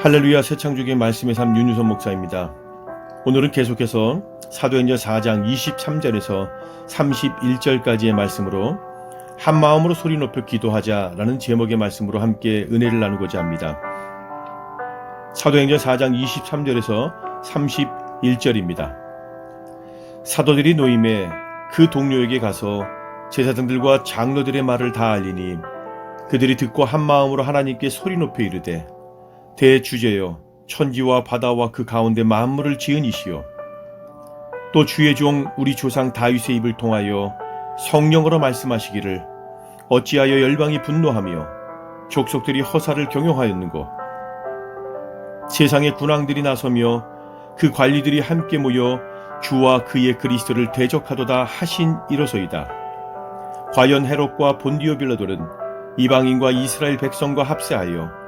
할렐루야 새창조의 말씀의 삶 윤유선 목사입니다. 오늘은 계속해서 사도행전 4장 23절에서 31절까지의 말씀으로 한 마음으로 소리 높여 기도하자라는 제목의 말씀으로 함께 은혜를 나누고자 합니다. 사도행전 4장 23절에서 31절입니다. 사도들이 노임에 그 동료에게 가서 제사장들과 장로들의 말을 다 알리니 그들이 듣고 한 마음으로 하나님께 소리 높여 이르되 대주제여 천지와 바다와 그 가운데 만물을 지은 이시여 또 주의 종 우리 조상 다윗의 입을 통하여 성령으로 말씀하시기를 어찌하여 열방이 분노하며 족속들이 허사를 경영하였는고 세상의 군왕들이 나서며 그 관리들이 함께 모여 주와 그의 그리스도를 대적하도다 하신 이로소이다. 과연 헤롯과 본디오 빌라돌은 이방인과 이스라엘 백성과 합세하여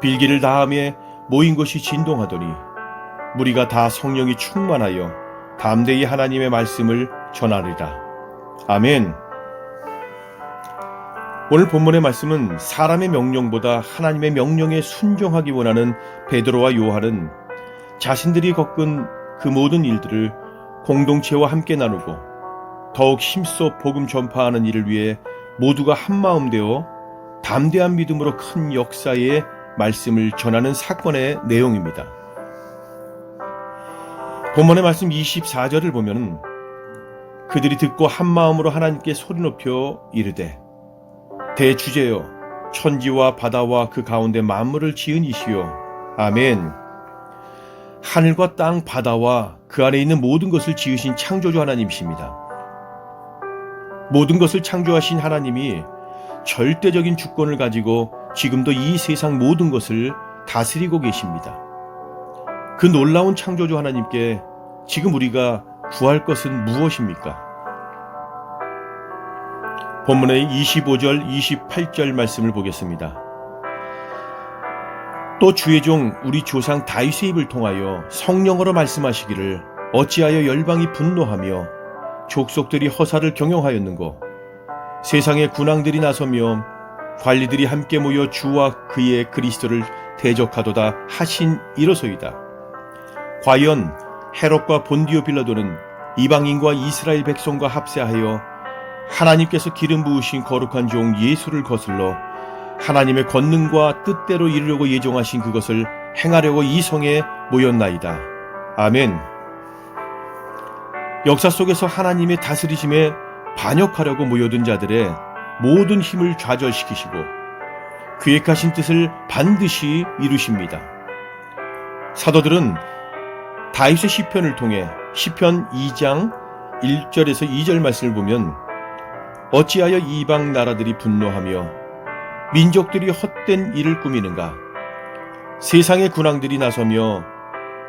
빌기를 다함에 모인 것이 진동하더니 무리가 다 성령이 충만하여 담대히 하나님의 말씀을 전하리라. 아멘. 오늘 본문의 말씀은 사람의 명령보다 하나님의 명령에 순종하기 원하는 베드로와 요한은 자신들이 겪은 그 모든 일들을 공동체와 함께 나누고 더욱 힘써 복음 전파하는 일을 위해 모두가 한마음 되어 담대한 믿음으로 큰 역사의 말씀을 전하는 사건의 내용입니다. 본문의 말씀 24절을 보면 그들이 듣고 한 마음으로 하나님께 소리 높여 이르되 대주제여 천지와 바다와 그 가운데 만물을 지은 이시여 아멘 하늘과 땅 바다와 그 안에 있는 모든 것을 지으신 창조주 하나님이십니다. 모든 것을 창조하신 하나님이 절대적인 주권을 가지고 지금도 이 세상 모든 것을 다스리고 계십니다. 그 놀라운 창조주 하나님께 지금 우리가 구할 것은 무엇입니까? 본문의 25절, 28절 말씀을 보겠습니다. 또 주의 종 우리 조상 다윗의 입을 통하여 성령으로 말씀하시기를 어찌하여 열방이 분노하며 족속들이 허사를 경영하였는고 세상의 군왕들이 나서며 관리들이 함께 모여 주와 그의 그리스도를 대적하도다 하신 이로소이다. 과연 헤롯과 본디오 빌라도는 이방인과 이스라엘 백성과 합세하여 하나님께서 기름 부으신 거룩한 종 예수를 거슬러 하나님의 권능과 뜻대로 이루려고 예정하신 그것을 행하려고 이 성에 모였나이다. 아멘. 역사 속에서 하나님의 다스리심에 반역하려고 모여든 자들의 모든 힘을 좌절시키시고 계획하신 뜻을 반드시 이루십니다. 사도들은 다윗의 시편을 통해 시편 2장 1절에서 2절 말씀을 보면 어찌하여 이방 나라들이 분노하며 민족들이 헛된 일을 꾸미는가 세상의 군왕들이 나서며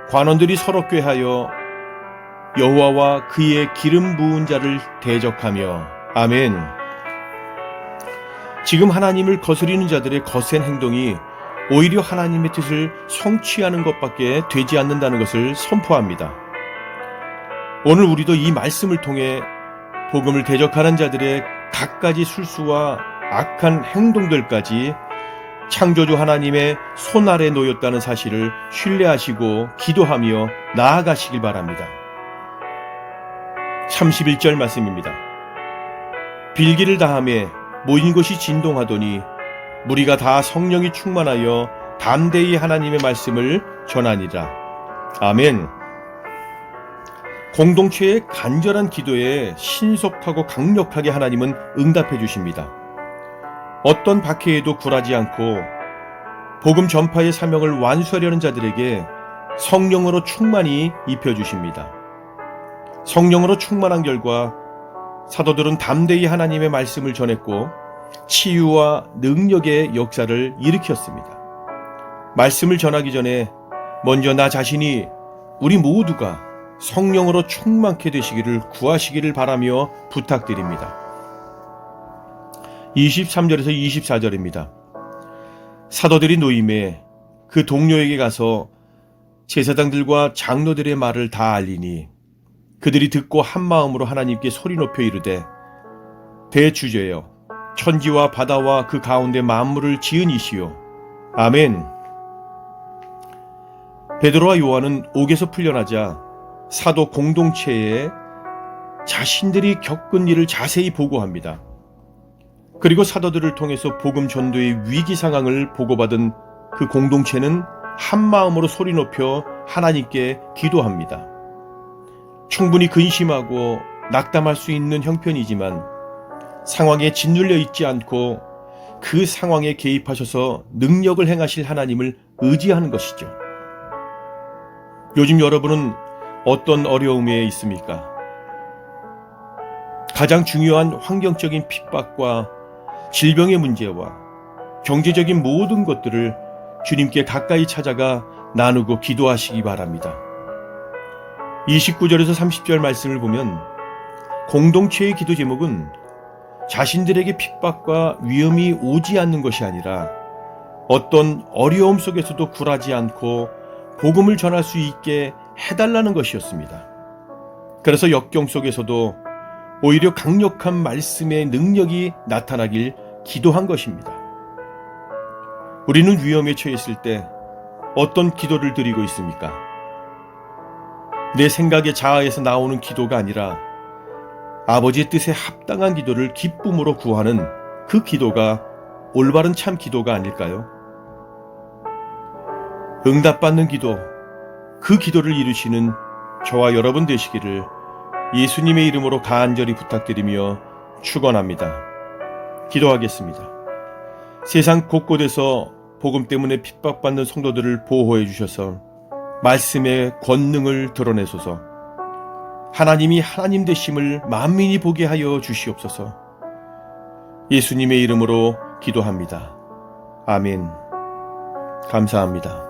관원들이 서로 꾀하여 여호와와 그의 기름 부은 자를 대적하며 아멘. 지금 하나님을 거스리는 자들의 거센 행동이 오히려 하나님의 뜻을 성취하는 것밖에 되지 않는다는 것을 선포합니다. 오늘 우리도 이 말씀을 통해 복음을 대적하는 자들의 갖가지 술수와 악한 행동들까지 창조주 하나님의 손 아래 놓였다는 사실을 신뢰하시고 기도하며 나아가시길 바랍니다. 31절 말씀입니다. 빌기를 다함에 모인 곳이 진동하더니 무리가 다 성령이 충만하여 담대히 하나님의 말씀을 전하니라. 아멘. 공동체의 간절한 기도에 신속하고 강력하게 하나님은 응답해 주십니다. 어떤 박해에도 굴하지 않고 복음 전파의 사명을 완수하려는 자들에게 성령으로 충만히 입혀 주십니다. 성령으로 충만한 결과 사도들은 담대히 하나님의 말씀을 전했고 치유와 능력의 역사를 일으켰습니다. 말씀을 전하기 전에 먼저 나 자신이 우리 모두가 성령으로 충만케 되시기를 구하시기를 바라며 부탁드립니다. 23절에서 24절입니다. 사도들이 노임에 그 동료에게 가서 제사장들과 장로들의 말을 다 알리니 그들이 듣고 한 마음으로 하나님께 소리 높여 이르되 대주제여 천지와 바다와 그 가운데 만물을 지은 이시요 아멘 베드로와 요한은 옥에서 풀려나자 사도 공동체에 자신들이 겪은 일을 자세히 보고합니다. 그리고 사도들을 통해서 복음 전도의 위기 상황을 보고받은 그 공동체는 한 마음으로 소리 높여 하나님께 기도합니다. 충분히 근심하고 낙담할 수 있는 형편이지만 상황에 짓눌려 있지 않고 그 상황에 개입하셔서 능력을 행하실 하나님을 의지하는 것이죠. 요즘 여러분은 어떤 어려움에 있습니까? 가장 중요한 환경적인 핍박과 질병의 문제와 경제적인 모든 것들을 주님께 가까이 찾아가 나누고 기도하시기 바랍니다. 29절에서 30절 말씀을 보면 공동체의 기도 제목은 자신들에게 핍박과 위험이 오지 않는 것이 아니라 어떤 어려움 속에서도 굴하지 않고 복음을 전할 수 있게 해달라는 것이었습니다. 그래서 역경 속에서도 오히려 강력한 말씀의 능력이 나타나길 기도한 것입니다. 우리는 위험에 처했을 때 어떤 기도를 드리고 있습니까? 내 생각의 자아에서 나오는 기도가 아니라 아버지의 뜻에 합당한 기도를 기쁨으로 구하는 그 기도가 올바른 참 기도가 아닐까요? 응답받는 기도, 그 기도를 이루시는 저와 여러분 되시기를 예수님의 이름으로 간절히 부탁드리며 축원합니다. 기도하겠습니다. 세상 곳곳에서 복음 때문에 핍박받는 성도들을 보호해 주셔서 말씀의 권능을 드러내소서. 하나님이 하나님 되심을 만민이 보게 하여 주시옵소서. 예수님의 이름으로 기도합니다. 아멘. 감사합니다.